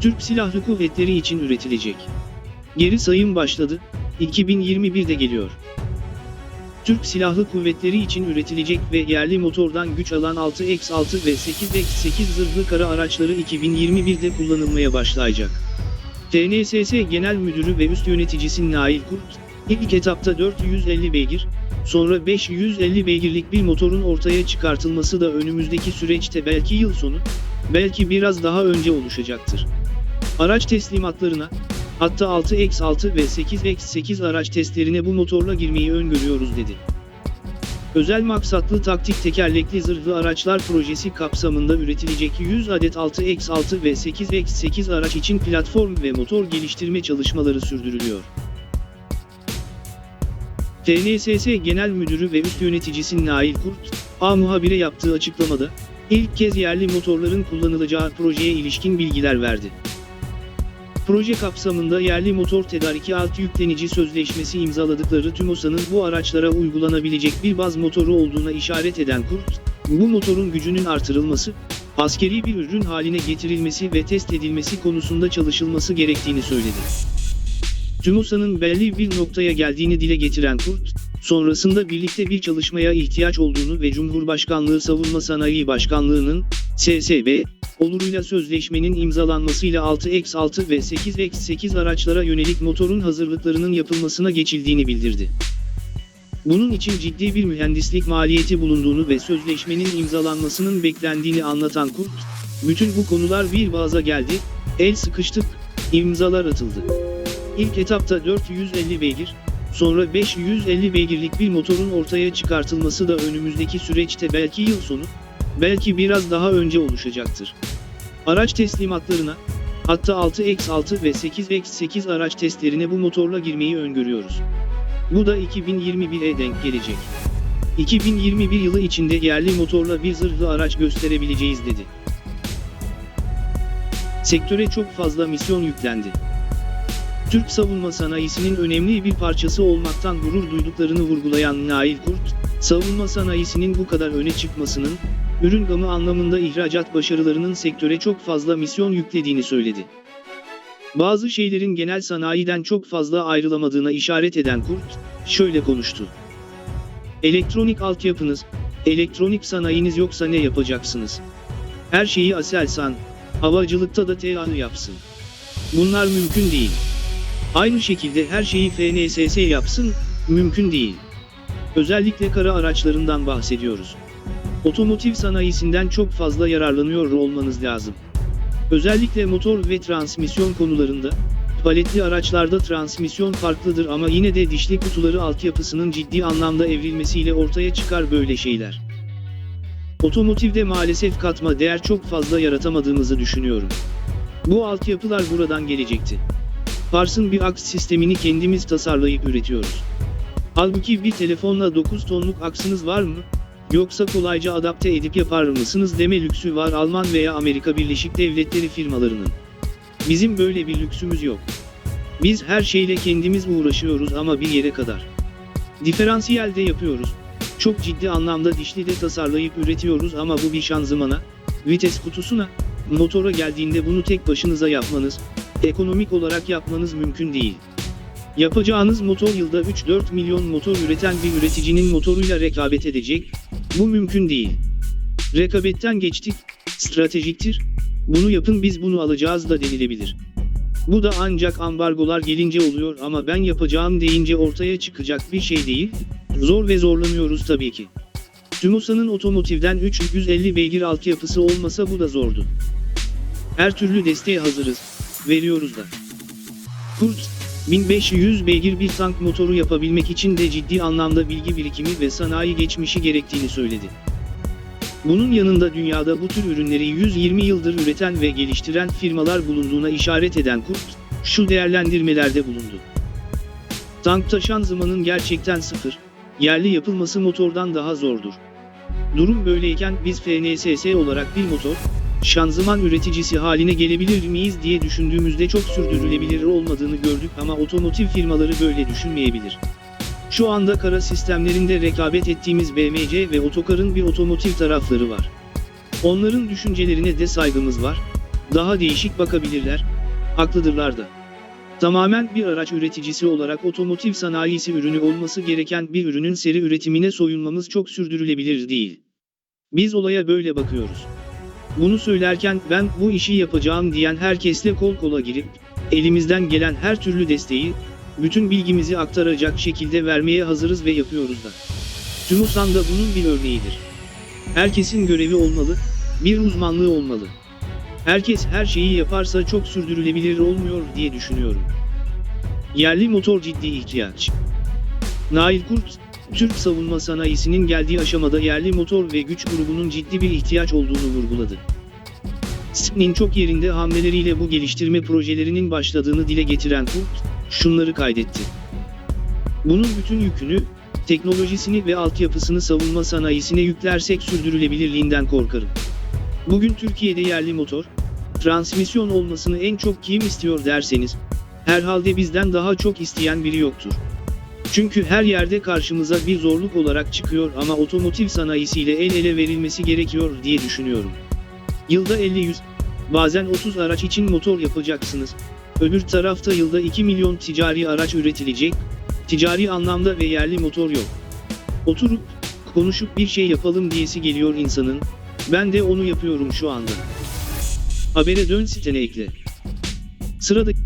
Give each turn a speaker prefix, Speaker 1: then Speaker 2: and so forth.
Speaker 1: Türk Silahlı Kuvvetleri için üretilecek. Geri sayım başladı, 2021'de geliyor. Türk Silahlı Kuvvetleri için üretilecek ve yerli motordan güç alan 6X6 ve 8X8 zırhlı kara araçları 2021'de kullanılmaya başlayacak. TNSS Genel Müdürü ve Üst Yöneticisi Nail Kurt, ilk etapta 450 beygir, sonra 550 beygirlik bir motorun ortaya çıkartılması da önümüzdeki süreçte belki yıl sonu, belki biraz daha önce oluşacaktır. Araç teslimatlarına, hatta 6X6 ve 8X8 araç testlerine bu motorla girmeyi öngörüyoruz dedi. Özel maksatlı taktik tekerlekli zırhlı araçlar projesi kapsamında üretilecek 100 adet 6X6 ve 8X8 araç için platform ve motor geliştirme çalışmaları sürdürülüyor. TNSS Genel Müdürü ve Üst Yöneticisi Nail Kurt, A muhabire yaptığı açıklamada, ilk kez yerli motorların kullanılacağı projeye ilişkin bilgiler verdi. Proje kapsamında yerli motor tedariki alt yüklenici sözleşmesi imzaladıkları TÜMOSA'nın bu araçlara uygulanabilecek bir baz motoru olduğuna işaret eden Kurt, bu motorun gücünün artırılması, askeri bir ürün haline getirilmesi ve test edilmesi konusunda çalışılması gerektiğini söyledi. TÜMOSA'nın belli bir noktaya geldiğini dile getiren Kurt, sonrasında birlikte bir çalışmaya ihtiyaç olduğunu ve Cumhurbaşkanlığı Savunma Sanayi Başkanlığı'nın, SSB, oluruyla sözleşmenin imzalanmasıyla 6X6 ve 8X8 araçlara yönelik motorun hazırlıklarının yapılmasına geçildiğini bildirdi. Bunun için ciddi bir mühendislik maliyeti bulunduğunu ve sözleşmenin imzalanmasının beklendiğini anlatan Kurt, bütün bu konular bir baza geldi, el sıkıştık, imzalar atıldı. İlk etapta 450 beygir, sonra 550 beygirlik bir motorun ortaya çıkartılması da önümüzdeki süreçte belki yıl sonu, belki biraz daha önce oluşacaktır. Araç teslimatlarına, hatta 6X6 ve 8X8 araç testlerine bu motorla girmeyi öngörüyoruz. Bu da 2021'e denk gelecek. 2021 yılı içinde yerli motorla bir zırhlı araç gösterebileceğiz dedi. Sektöre çok fazla misyon yüklendi. Türk savunma sanayisinin önemli bir parçası olmaktan gurur duyduklarını vurgulayan Nail Kurt, savunma sanayisinin bu kadar öne çıkmasının, ürün gamı anlamında ihracat başarılarının sektöre çok fazla misyon yüklediğini söyledi. Bazı şeylerin genel sanayiden çok fazla ayrılamadığına işaret eden Kurt, şöyle konuştu. Elektronik altyapınız, elektronik sanayiniz yoksa ne yapacaksınız? Her şeyi Aselsan, havacılıkta da TEA'nı yapsın. Bunlar mümkün değil. Aynı şekilde her şeyi FNSS yapsın, mümkün değil. Özellikle kara araçlarından bahsediyoruz. Otomotiv sanayisinden çok fazla yararlanıyor olmanız lazım. Özellikle motor ve transmisyon konularında, paletli araçlarda transmisyon farklıdır ama yine de dişli kutuları altyapısının ciddi anlamda evrilmesiyle ortaya çıkar böyle şeyler. Otomotivde maalesef katma değer çok fazla yaratamadığımızı düşünüyorum. Bu altyapılar buradan gelecekti. Pars'ın bir aks sistemini kendimiz tasarlayıp üretiyoruz. Halbuki bir telefonla 9 tonluk aksınız var mı? Yoksa kolayca adapte edip yapar mısınız deme lüksü var Alman veya Amerika Birleşik Devletleri firmalarının. Bizim böyle bir lüksümüz yok. Biz her şeyle kendimiz uğraşıyoruz ama bir yere kadar. Diferansiyel de yapıyoruz. Çok ciddi anlamda dişli de tasarlayıp üretiyoruz ama bu bir şanzımana, vites kutusuna, motora geldiğinde bunu tek başınıza yapmanız, ekonomik olarak yapmanız mümkün değil. Yapacağınız motor yılda 3-4 milyon motor üreten bir üreticinin motoruyla rekabet edecek, bu mümkün değil. Rekabetten geçtik, stratejiktir, bunu yapın biz bunu alacağız da denilebilir. Bu da ancak ambargolar gelince oluyor ama ben yapacağım deyince ortaya çıkacak bir şey değil, zor ve zorlanıyoruz tabii ki. TÜMOSA'nın otomotivden 350 beygir altyapısı olmasa bu da zordu. Her türlü desteğe hazırız, veriyoruz da. Kurt, 1500 beygir bir tank motoru yapabilmek için de ciddi anlamda bilgi birikimi ve sanayi geçmişi gerektiğini söyledi. Bunun yanında dünyada bu tür ürünleri 120 yıldır üreten ve geliştiren firmalar bulunduğuna işaret eden Kurt, şu değerlendirmelerde bulundu. Tankta şanzımanın gerçekten sıfır, yerli yapılması motordan daha zordur. Durum böyleyken biz FNSS olarak bir motor, şanzıman üreticisi haline gelebilir miyiz diye düşündüğümüzde çok sürdürülebilir olmadığını gördük ama otomotiv firmaları böyle düşünmeyebilir. Şu anda kara sistemlerinde rekabet ettiğimiz BMC ve Otokar'ın bir otomotiv tarafları var. Onların düşüncelerine de saygımız var. Daha değişik bakabilirler, haklıdırlar da. Tamamen bir araç üreticisi olarak otomotiv sanayisi ürünü olması gereken bir ürünün seri üretimine soyunmamız çok sürdürülebilir değil. Biz olaya böyle bakıyoruz. Bunu söylerken ben bu işi yapacağım diyen herkesle kol kola girip, elimizden gelen her türlü desteği, bütün bilgimizi aktaracak şekilde vermeye hazırız ve yapıyoruz da. TÜMUSAN da bunun bir örneğidir. Herkesin görevi olmalı, bir uzmanlığı olmalı. Herkes her şeyi yaparsa çok sürdürülebilir olmuyor diye düşünüyorum. Yerli motor ciddi ihtiyaç. Nail Kurt, Türk savunma sanayisinin geldiği aşamada yerli motor ve güç grubunun ciddi bir ihtiyaç olduğunu vurguladı. SİP'nin çok yerinde hamleleriyle bu geliştirme projelerinin başladığını dile getiren Kurt, şunları kaydetti. Bunun bütün yükünü, teknolojisini ve altyapısını savunma sanayisine yüklersek sürdürülebilirliğinden korkarım. Bugün Türkiye'de yerli motor, transmisyon olmasını en çok kim istiyor derseniz, herhalde bizden daha çok isteyen biri yoktur. Çünkü her yerde karşımıza bir zorluk olarak çıkıyor ama otomotiv sanayisiyle el ele verilmesi gerekiyor diye düşünüyorum. Yılda 50-100, bazen 30 araç için motor yapacaksınız. Öbür tarafta yılda 2 milyon ticari araç üretilecek, ticari anlamda ve yerli motor yok. Oturup, konuşup bir şey yapalım diyesi geliyor insanın, ben de onu yapıyorum şu anda. Habere dön sitene ekle. Sıradaki